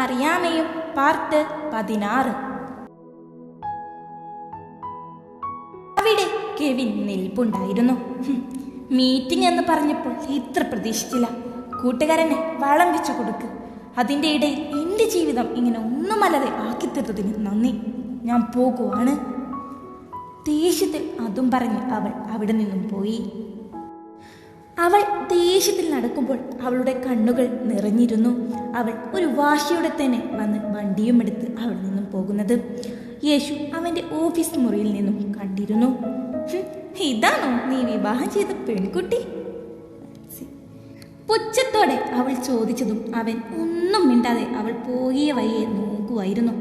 മറിയാമയും part പതിനാറ്. അവിടെ Kevin നിൽപ്പുണ്ടായിരുന്നു. Meeting എന്ന് പറഞ്ഞപ്പോൾ ഇത്ര പ്രതീക്ഷിച്ചില്ല. കൂട്ടുകാരനെ വളം വെച്ചു കൊടുക്ക്. അതിന്റെ ഇടയിൽ എന്റെ ജീവിതം ഇങ്ങനെ ഒന്നുമല്ലാതെ ആക്കിത്തീർത്തതിന് നന്ദി. ഞാൻ പോകുവാണ്. ദേഷ്യത്തിൽ അതും പറഞ്ഞ് അവൾ അവിടെ നിന്നും പോയി. അവൾ ദേഷ്യത്തിൽ നടക്കുമ്പോൾ അവളുടെ കണ്ണുകൾ നിറഞ്ഞിരുന്നു. അവൾ ഒരു വാശിയോടെ തന്നെ വന്ന് വണ്ടിയും എടുത്ത് അവിടെ നിന്നും പോകുന്നത്. യേശു അവന്റെ ഓഫീസ് മുറിയിൽ നിന്നും കണ്ടിരുന്നു. "ഹും, ഇതാണോ നീ വിവാഹം ചെയ്ത പെൺകുട്ടി? പുച്ഛത്തോടെ അവൾ ചോദിച്ചതും അവൻ ഒന്നും മിണ്ടാതെ അവൾ പോകിയ വഴിയെ നോക്കുമായിരുന്നു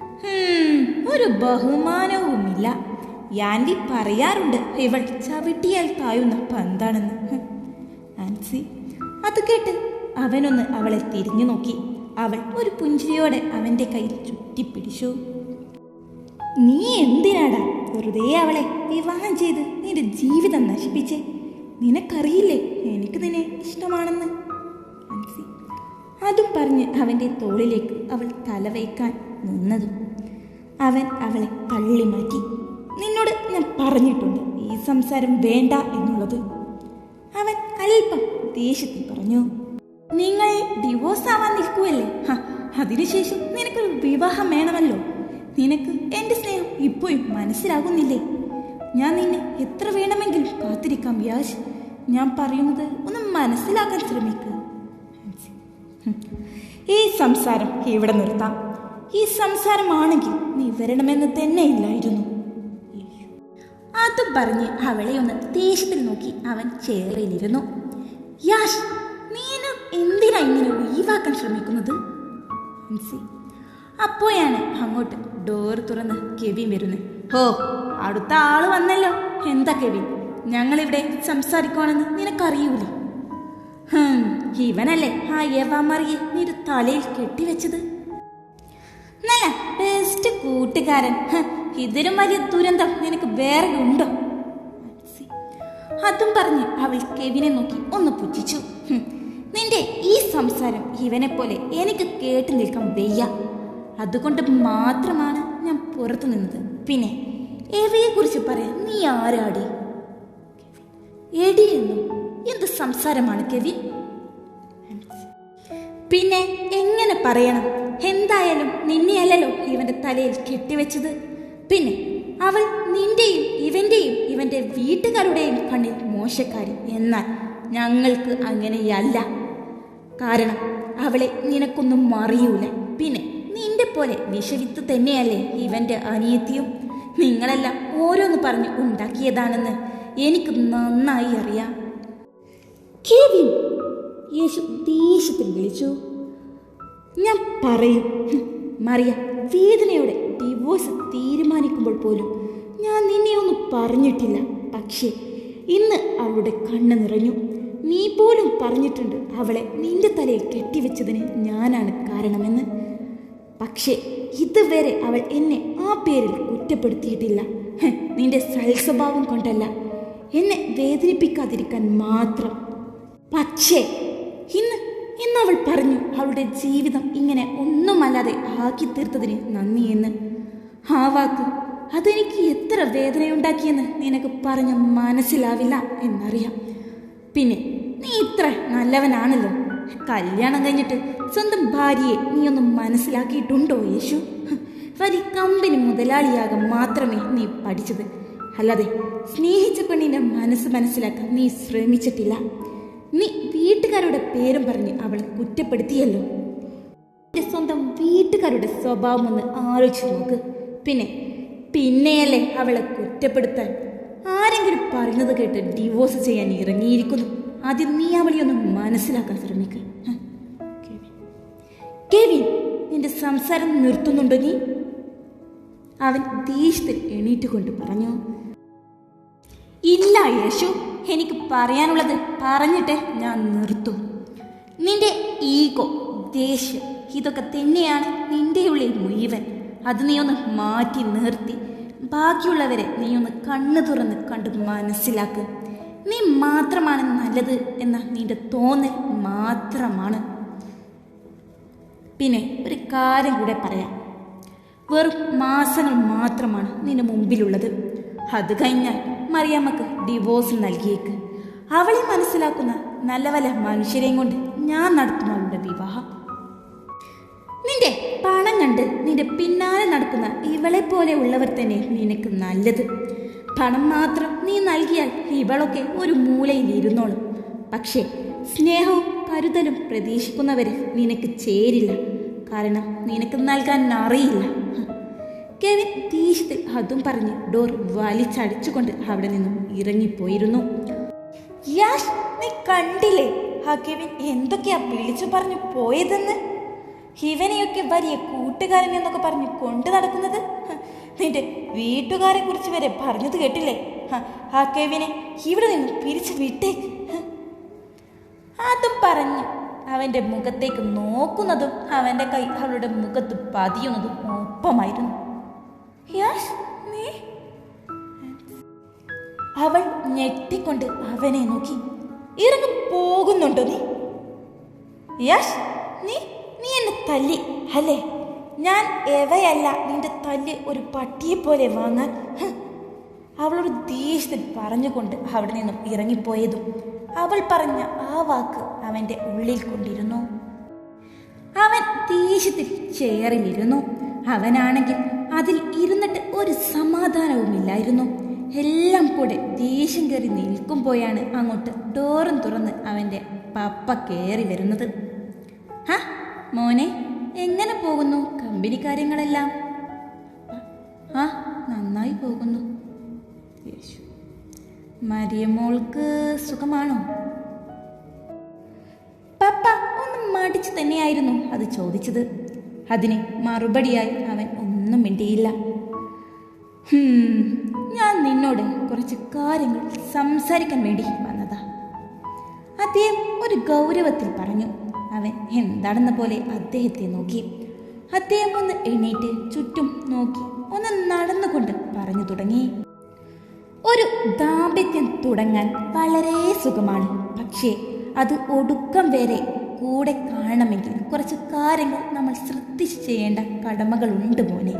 "ഹും, ഒരു ബഹുമാനവുമില്ല. യാൻഡി പറയാറുണ്ട് ഇവൾ ചവിട്ടിയാൽ പായുന്ന പന്താണെന്ന്. ആൻസി. അത് കേട്ട് അവനൊന്ന് അവളെ തിരിഞ്ഞു നോക്കി. അവൾ ഒരു പുഞ്ചിരിയോടെ അവന്റെ കയ്യിൽ ചുറ്റിപ്പിടിച്ചു നീ എന്തിനാടാ വെറുതെ അവളെ വിവാഹം ചെയ്ത് നിന്റെ ജീവിതം നശിപ്പിച്ചേ? നിനക്കറിയില്ലേ എനിക്ക് നിന്നെ ഇഷ്ടമാണെന്ന്? ആൻസി. അതും പറഞ്ഞ് അവന്റെ തോളിലേക്ക് അവൾ തലവയ്ക്കാൻ നിന്നതും അവൻ അവളെ തള്ളി മാറ്റി. നിന്നോട് ഞാൻ പറഞ്ഞിട്ടുണ്ട് ഈ സംസാരം വേണ്ട എന്നുള്ളത്. അവൻ അല്പം ദേഷ്യത്തിൽ പറഞ്ഞു. നിങ്ങൾ ഡിവോഴ്സ് ആവാൻ നിൽക്കുമല്ലേ ഹ, അതിനുശേഷം നിനക്കൊരു വിവാഹം വേണമല്ലോ. നിനക്ക് എന്റെ സ്നേഹം ഇപ്പോഴും മനസ്സിലാകുന്നില്ലേ? ഞാൻ നിന്നെ എത്ര വേണമെങ്കിലും കാത്തിരിക്കാം യാഷ് ഞാൻ പറയുന്നത് ഒന്ന് മനസ്സിലാക്കാൻ ശ്രമിക്കുക ഈ സംസാരം ഇവിടെ നിർത്താം. ഈ സംസാരമാണെങ്കിൽ നീ വരണമെന്ന് തന്നെ ഇല്ലായിരുന്നു അതും പറഞ്ഞ് അവളെ ഒന്ന് ദേഷ്യത്തിൽ നോക്കി അവൻ ചേറയിലിരുന്നു യാഷ് നീനും എന്തിനാ ഇങ്ങനെ ഒഴിവാക്കാൻ ശ്രമിക്കുന്നത്? അപ്പോയാണ് അങ്ങോട്ട് ഡോർ തുറന്ന് കെവിൻ വരുന്നത്. ഹോ അടുത്ത ആൾ വന്നല്ലോ. എന്താ കെവിൻ? ഞങ്ങളിവിടെ സംസാരിക്കുവാണെന്ന് നിനക്കറിയൂലേ? ഇവനല്ലേ ആ യവാമറിയെ നീ ഒരു തലയിൽ കെട്ടിവെച്ചത്? നല്ല ബെസ്റ്റ് കൂട്ടുകാരൻ. ഇതിലും വലിയ ദുരന്തം. നിനക്ക് വേറെ ഉണ്ടോ? അതും പറഞ്ഞ് അവൾ കെവിനെ നോക്കി ഒന്ന് പുച്ഛിച്ചു. നിന്റെ ഈ സംസാരം ഇവനെ പോലെ എനിക്ക് കേട്ടു നിൽക്കാൻ വയ്യ. അതുകൊണ്ട് മാത്രമാണ് ഞാൻ പുറത്തു നിന്നത്. പിന്നെ എവയെ കുറിച്ച് പറയാൻ നീ ആരാടി? എടി എന്നും എന്ത് സംസാരമാണ് കെവി പിന്നെ എങ്ങനെ പറയണം? എന്തായാലും നിന്നെയല്ലല്ലോ ഇവന്റെ തലയിൽ കെട്ടിവെച്ചത്. പിന്നെ അവൾ നിന്റെയും ഇവന്റെയും ഇവന്റെ വീട്ടുകാരുടെയും കണ്ണിൽ മോശക്കാരി എന്നാൽ ഞങ്ങൾക്ക് അങ്ങനെയല്ല. കാരണം അവളെ നിനക്കൊന്നും അറിയൂല. പിന്നെ നിന്റെ പോലെ വിഷവിത്ത് തന്നെയല്ലേ ഇവന്റെ അനിയത്തിയും? നിങ്ങളെല്ലാം ഓരോന്ന് പറഞ്ഞ് ഉണ്ടാക്കിയതാണെന്ന് എനിക്ക് നന്നായി അറിയാം. കെവിൻ യേശു ദേഷ്യത്തിൽ വിളിച്ചു. ഞാൻ പറയും. മറിയ വേദനയോടെ ഡിവോഴ്സ് തീരുമാനിക്കുമ്പോൾ പോലും ഞാൻ നിന്നെ ഒന്നും പറഞ്ഞിട്ടില്ല. പക്ഷേ ഇന്ന് അവളുടെ കണ്ണ് നിറഞ്ഞു. നീ പോലും പറഞ്ഞിട്ടുണ്ട് അവളെ നിന്റെ തലയിൽ കെട്ടിവെച്ചതിന് ഞാനാണ് കാരണമെന്ന്. പക്ഷേ ഇതുവരെ അവൾ എന്നെ ആ പേരിൽ കുറ്റപ്പെടുത്തിയിട്ടില്ല. നിന്റെ സൽസ്വഭാവം കൊണ്ടല്ല. എന്നെ വേദനിപ്പിക്കാതിരിക്കാൻ മാത്രം. പക്ഷേ ഇന്ന് ഇന്ന് അവൾ പറഞ്ഞു അവളുടെ ജീവിതം ഇങ്ങനെ ഒന്നുമല്ലാതെ ആക്കി തീർത്തതിന് നന്ദിയെന്ന് ആ വാക്ക് അതെനിക്ക് എത്ര വേദനയുണ്ടാക്കിയെന്ന് നിനക്ക് പറഞ്ഞ മനസ്സിലാവില്ല എന്നറിയാം. പിന്നെ നീ ഇത്ര നല്ലവനാണല്ലോ. കല്യാണം കഴിഞ്ഞിട്ട് സ്വന്തം ഭാര്യയെ നീ ഒന്ന് മനസ്സിലാക്കിയിട്ടുണ്ടോ യേശു? വലിയ കമ്പനി മുതലാളിയാകാൻ മാത്രമേ നീ പഠിച്ചത്. അല്ലാതെ സ്നേഹിച്ച പെണ്ണിന്റെ മനസ്സ് മനസ്സിലാക്കാൻ നീ ശ്രമിച്ചിട്ടില്ല. നീ വീട്ടുകാരുടെ പേരും പറഞ്ഞ് അവളെ കുറ്റപ്പെടുത്തിയല്ലോ. നിന്റെ സ്വന്തം വീട്ടുകാരുടെ സ്വഭാവം ഒന്ന് ആലോചിച്ച് നോക്ക്. പിന്നെ പിന്നെയല്ലേ അവളെ കുറ്റപ്പെടുത്താൻ? ആരെങ്കിലും പറയുന്നത് കേട്ട് ഡിവോഴ്സ് ചെയ്യാൻ ഇറങ്ങിയിരിക്കുന്നു. ആദ്യം നീ അവളെ ഒന്ന് മനസ്സിലാക്കാൻ ശ്രമിക്കുക കെവിൻ. നിന്റെ സംസാരം നിർത്തുന്നുണ്ടോ നീ? അവൻ ദേഷ്യത്തിൽ എണീറ്റ് കൊണ്ട് പറഞ്ഞു. ഇല്ല യേശു. എനിക്ക് പറയാനുള്ളത് പറഞ്ഞിട്ട് ഞാൻ നിർത്തും. നിന്റെ ഈഗോ ദേഷ്യം ഇതൊക്കെ തന്നെയാണ് നിന്റെ ഉള്ളിൽ മുഴുവൻ. അത് നീ ഒന്ന് മാറ്റി നിർത്തി. ബാക്കിയുള്ളവരെ നീ ഒന്ന് കണ്ണു തുറന്ന് കണ്ട് മനസ്സിലാക്ക്. നീ മാത്രമാണ് നല്ലത് എന്ന നിന്റെ തോന്നൽ മാത്രമാണ്. പിന്നെ ഒരു കാര്യം കൂടെ പറയാം. വെറും മാസങ്ങൾ മാത്രമാണ് നിന്റെ മുമ്പിലുള്ളത്. അത് കഴിഞ്ഞാൽ മറിയാമ്മക്ക് ഡിവോഴ്സ് നൽകിയേക്ക്. അവളെ മനസ്സിലാക്കുന്ന നല്ല വല്ല മനുഷ്യരെയും കൊണ്ട് ഞാൻ നടത്തുന്നവളുടെ വിവാഹം. നിന്റെ പണം കണ്ട് നിന്റെ പിന്നാലെ നടക്കുന്ന ഇവളെ പോലെ ഉള്ളവർ തന്നെ നിനക്ക് നല്ലത്. പണം മാത്രം നീ നൽകിയാൽ ഇവളൊക്കെ ഒരു മൂലയിൽ ഇരുന്നോളും. പക്ഷേ സ്നേഹവും കരുതലും പ്രതീക്ഷിക്കുന്നവരെ നിനക്ക് ചേരില്ല. കാരണം നിനക്ക് നൽകാൻ അറിയില്ല. കെവിൻ ദേഷ്യത്തിൽ അതും പറഞ്ഞ് ഡോർ വലിച്ചടിച്ചുകൊണ്ട് അവിടെ നിന്നും ഇറങ്ങിപ്പോയിരുന്നു. യാഷ് നീ കണ്ടില്ലേ? ആ കെവിൻ എന്തൊക്കെയാ വിളിച്ചു പറഞ്ഞു പോയതെന്ന്? ഇവനെയൊക്കെ വലിയ കൂട്ടുകാരൻ എന്നൊക്കെ പറഞ്ഞ് കൊണ്ടു നടക്കുന്നത്? നിന്റെ വീട്ടുകാരെ കുറിച്ച് വരെ പറഞ്ഞത് കേട്ടില്ലേ? ആ കെവിനെ ഇവിടെ നിന്ന് പിരിച്ചു വിട്ടേക്ക്. അതും പറഞ്ഞു അവന്റെ മുഖത്തേക്ക് നോക്കുന്നതും അവന്റെ കൈ അവളുടെ മുഖത്ത് പതിയുന്നതും ഒപ്പമായിരുന്നു. അവൾ ഞെട്ടിക്കൊണ്ട് അവനെ നോക്കി. ഇറങ്ങി പോകുന്നുണ്ടോ നീ? യാഷ് നീ? നീ എന്നെ തല്ലി അല്ലേ? ഞാൻ എവയല്ല നിന്റെ തല്ല് ഒരു പട്ടിയെ പോലെ വാങ്ങാൻ. അവളൊരു ദേഷ്യത്തിൽ പറഞ്ഞുകൊണ്ട് അവിടെ നിന്നും ഇറങ്ങിപ്പോയതും അവൾ പറഞ്ഞ ആ വാക്ക് അവന്റെ ഉള്ളിൽ കൊണ്ടിരുന്നു. അവൻ ദേഷ്യത്തിൽ ചെയറിലിരുന്നു അവനാണെങ്കിൽ അതിൽ ഇരുന്നിട്ട് ഒരു സമാധാനവുമില്ലായിരുന്നു എല്ലാം കൂടെ ദേഷ്യം കയറി നിൽക്കുമ്പോഴാണ് അങ്ങോട്ട് ഡോറും തുറന്ന് അവന്റെ പപ്പ കയറി വരുന്നത്. ഹ? മോനെ എങ്ങനെ പോകുന്നു? കമ്പനി കാര്യങ്ങളെല്ലാം ആ നന്നായി പോകുന്നു. യേശു. മരിയമോൾക്ക് സുഖമാണോ? പപ്പ ഒന്ന് മടിച്ചു തന്നെയായിരുന്നു അത് ചോദിച്ചത്. അതിന് മറുപടിയായി അവൻ ഒന്നും മിണ്ടിയില്ല. "ഹും, ഞാൻ നിന്നോട് കുറച്ച് കാര്യങ്ങൾ സംസാരിക്കാൻ വേണ്ടി വന്നതാ. അദ്ദേഹം ഒരു ഗൗരവത്തിൽ പറഞ്ഞു. അവൻ എന്താണെന്ന പോലെ അദ്ദേഹത്തെ നോക്കി. അദ്ദേഹം ഒന്ന് എണീറ്റ് ചുറ്റും നോക്കി. ഒന്ന് നടന്നുകൊണ്ട് പറഞ്ഞു തുടങ്ങി. ഒരു ദാമ്പത്യം തുടങ്ങാൻ വളരെ സുഖമാണ്. പക്ഷേ അത് ഒടുക്കം വരെ കൂടെ കാണണമെങ്കിൽ കുറച്ച് കാര്യങ്ങൾ നമ്മൾ ശ്രദ്ധിച്ച് ചെയ്യേണ്ട കടമകളുണ്ട് മോനെ.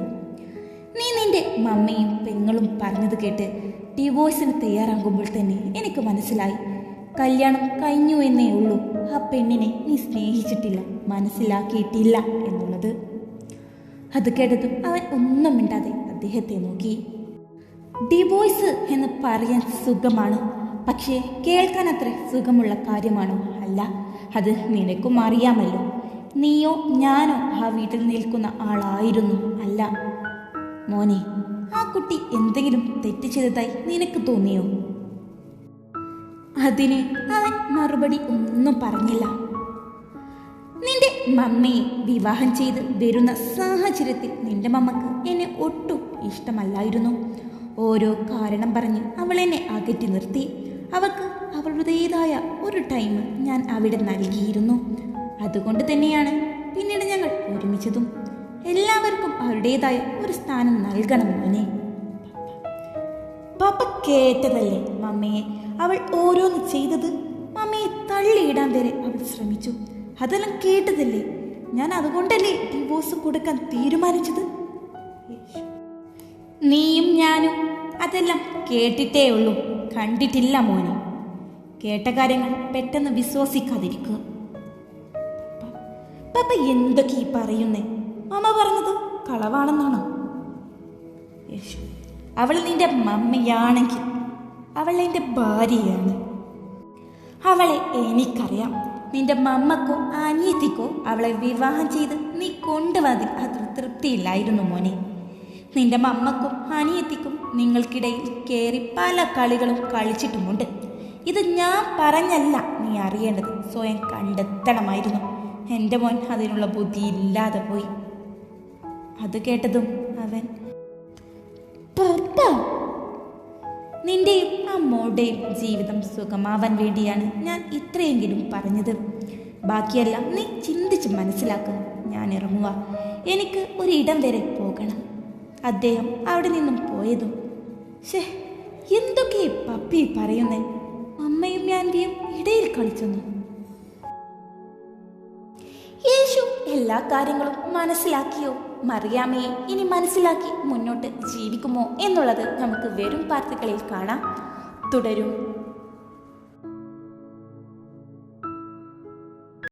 നീ നിന്റെ മമ്മയും പെങ്ങളും പറഞ്ഞത് കേട്ട് ഡിവോഴ്സിന് തയ്യാറാകുമ്പോൾ തന്നെ എനിക്ക് മനസ്സിലായി. കല്യാണം കഴിഞ്ഞു എന്നേ ഉള്ളൂ. ആ പെണ്ണിനെ നീ സ്നേഹിച്ചിട്ടില്ല മനസ്സിലാക്കിയിട്ടില്ല എന്നുള്ളത്. അത് കേട്ടതും അവൻ ഒന്നും മിണ്ടാതെ അദ്ദേഹത്തെ നോക്കി. ഡിവോഴ്സ് എന്ന് പറയാൻ സുഖമാണ് പക്ഷേ കേൾക്കാൻ അത്ര സുഖമുള്ള കാര്യമാണോ? അല്ല അത് നിനക്കും അറിയാമല്ലോ. നീയോ ഞാനോ ആ വീട്ടിൽ നിൽക്കുന്ന ആളായിരുന്നു അല്ല. മോനെ ആ കുട്ടി എന്തെങ്കിലും തെറ്റ് ചെയ്തതായി നിനക്ക് തോന്നിയോ? അതിന് അവൻ മറുപടി ഒന്നും പറഞ്ഞില്ല. നിന്റെ മമ്മയെ വിവാഹം ചെയ്ത് വരുന്ന സാഹചര്യത്തിൽ നിന്റെ മമ്മക്ക് എന്നെ ഒട്ടും ഇഷ്ടമല്ലായിരുന്നു. ഓരോ കാരണം പറഞ്ഞ് അവൾ എന്നെ അകറ്റി നിർത്തി. അവൾക്ക് അവളുടേതായ ഒരു ടൈം ഞാൻ അവിടെ നൽകിയിരുന്നു. അതുകൊണ്ട് തന്നെയാണ് പിന്നീട് ഞങ്ങൾ ഒരുമിച്ചതും. എല്ലാവർക്കും അവരുടേതായ ഒരു സ്ഥാനം നൽകണം മോനെ. പാപ്പ കേട്ടതല്ലേ മമ്മയെ? അവൾ ഓരോന്ന് ചെയ്തത് തള്ളിയിടാൻ വരെ അവൾ ശ്രമിച്ചു. അതെല്ലാം കേട്ടതല്ലേ? ഞാൻ അതുകൊണ്ടല്ലേ ഡിവോഴ്സ് കൊടുക്കാൻ തീരുമാനിച്ചത്? നീയും ഞാനും അതെല്ലാം കേട്ടിട്ടേ ഉള്ളൂ. കണ്ടിട്ടില്ല മോനെ. കേട്ട കാര്യങ്ങൾ പെട്ടെന്ന് വിശ്വസിക്കാതിരിക്കുക. പപ്പ എന്തൊക്കെ ഈ പറയുന്നേ? അമ്മ പറഞ്ഞത് കളവാണെന്നാണോ? യേശു അവൾ നിന്റെ മമ്മയാണെങ്കിൽ അവൾ എന്റെ ഭാര്യയാണ്. അവളെ എനിക്കറിയാം. നിന്റെ മമ്മക്കോ അനിയത്തിക്കോ അവളെ വിവാഹം ചെയ്ത് നീ കൊണ്ടുവന്നതിൽ അത്ര തൃപ്തിയില്ലായിരുന്നു മോനെ. നിന്റെ മമ്മക്കും അനിയത്തിക്കും നിങ്ങൾക്കിടയിൽ കയറി പല കളികളും കളിച്ചിട്ടുമുണ്ട്. ഇത് ഞാൻ പറഞ്ഞല്ല നീ അറിയേണ്ടത്. സ്വയം കണ്ടെത്തണമായിരുന്നു. എന്റെ മോൻ അതിനുള്ള ബുദ്ധി ഇല്ലാതെ പോയി. അത് കേട്ടതും അവൻ പപ്പ മോളുടെയും ജീവിതം സുഖമാവാൻ വേണ്ടിയാണ് ഞാൻ ഇത്രയെങ്കിലും പറഞ്ഞത്. ബാക്കിയെല്ലാം നീ ചിന്തിച്ച് മനസ്സിലാക്കുക ഞാൻ ഇറങ്ങുക. എനിക്ക് ഒരിടം വരെ പോകണം. അദ്ദേഹം അവിടെ നിന്നും പോയതും ഷേ എന്തൊക്കെ പപ്പി പറയുന്നേ. അമ്മയും ഞാൻവിയും ഇടയിൽ കളിച്ചെന്നു. യേശു എല്ലാ കാര്യങ്ങളും മനസ്സിലാക്കിയോ? മറിയാമയെ ഇനി മനസ്സിലാക്കി മുന്നോട്ട് ജീവിക്കുമോ എന്നുള്ളത് നമുക്ക് വെറും പാർട്ടികളിൽ കാണാം. തുടരും.